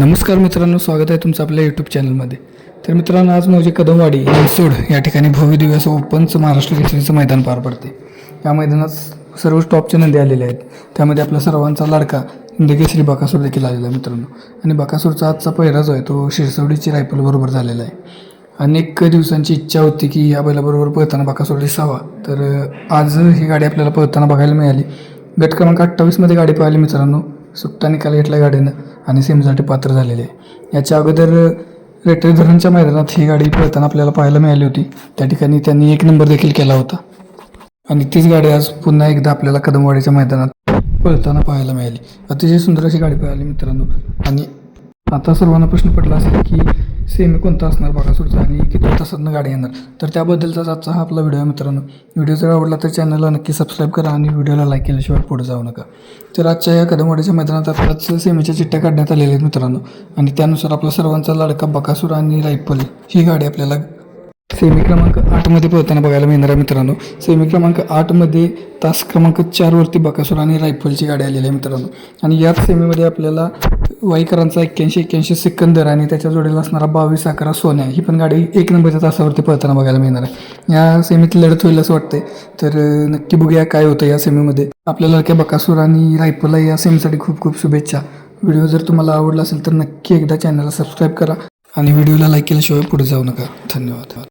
नमस्कार मित्रांनो स्वागत आहे तुमचं आपल्या यूट्यूब चॅनलमध्ये तर मित्रांनो आज माझे कदमवाडी हिंसोड या ठिकाणी भव्य दिव्य असं ओपनचं महाराष्ट्र केसरीचं मैदान पार पडते. या मैदानात सर्व टॉपचे नंदी आलेले आहेत. त्यामध्ये आपला सर्वांचा लाडका हिंदकेसरी बकासूर देखील आलेला आहे मित्रांनो. आणि बकासूरचा आजचा पहिरा जो आहे तो शिरसवडीची रायफलबरोबर झालेला आहे. अनेक दिवसांची इच्छा होती की या बैलाबरोबर पळताना बकासूर दिसावा. तर आज ही गाडी आपल्याला पळताना बघायला मिळाली. गट क्रमांक अठ्ठावीसमध्ये गाडी पाहिली मित्रांनो. सुट्टा निकाल घेतला गाडीनं. आणि सेमीसाठी पात्र झालेले. आहे याच्या अगोदर रेटरी धरणच्या मैदानात ही गाडी पळताना आपल्याला पाहायला मिळाली होती. त्या ठिकाणी त्यांनी एक नंबर देखील केला होता. आणि तीच गाडी आज पुन्हा एकदा आपल्याला कदमवाडीच्या मैदानात पळताना पाहायला मिळाली. अतिशय सुंदर अशी गाडी पळाली मित्रांनो. आणि आता सर्वांना प्रश्न पडला असेल की सेमी कोणता असणार बाकासूरचा आणि किती तासातनं गाडी येणार. तर त्याबद्दलचाच आजचा हा आपला व्हिडिओ आहे मित्रांनो. व्हिडिओ जर आवडला तर चॅनलला नक्की सबस्क्राईब करा आणि व्हिडिओला लाईक केल्याशिवाय पुढे जाऊ नका. तर आजच्या या कदमवाडीच्या मैदानात आपल्याच सेमीच्या चिठ्ठ्या काढण्यात आलेल्या आहेत मित्रांनो. आणि त्यानुसार आपला सर्वांचा लाडका बकासूर आणि रायफल ही गाडी आपल्याला सेमी क्रमांक आठमध्ये पळताना बघायला मिळणार आहे मित्रांनो. सेमी क्रमांक आठमध्ये तास क्रमांक चारवरती बकासूर आणि रायफलची गाडी आलेली आहे मित्रांनो. आणि याच सेमीमध्ये आपल्याला वाईकरांचा एक्क्याऐंशी एक्क्याऐंशी सिकंदर आणि त्याच्या जोडीला असणारा बावीस अकरा सोन्या ही पण गाडी एक नंबरच्या तासावरती पळताना बघायला मिळणार आहे. या सेमीत लढत होईल असं वाटतंय. तर नक्की बघूया काय होतं या सेमीमध्ये. आपल्या लडक्या बकासूर आणि रायपूरला या सेमीसाठी खूप खूप शुभेच्छा. व्हिडिओ जर तुम्हाला आवडला असेल तर नक्की एकदा चॅनलला सबस्क्राईब करा आणि व्हिडिओला लाईक केल्याशिवाय पुढे जाऊ नका. धन्यवाद.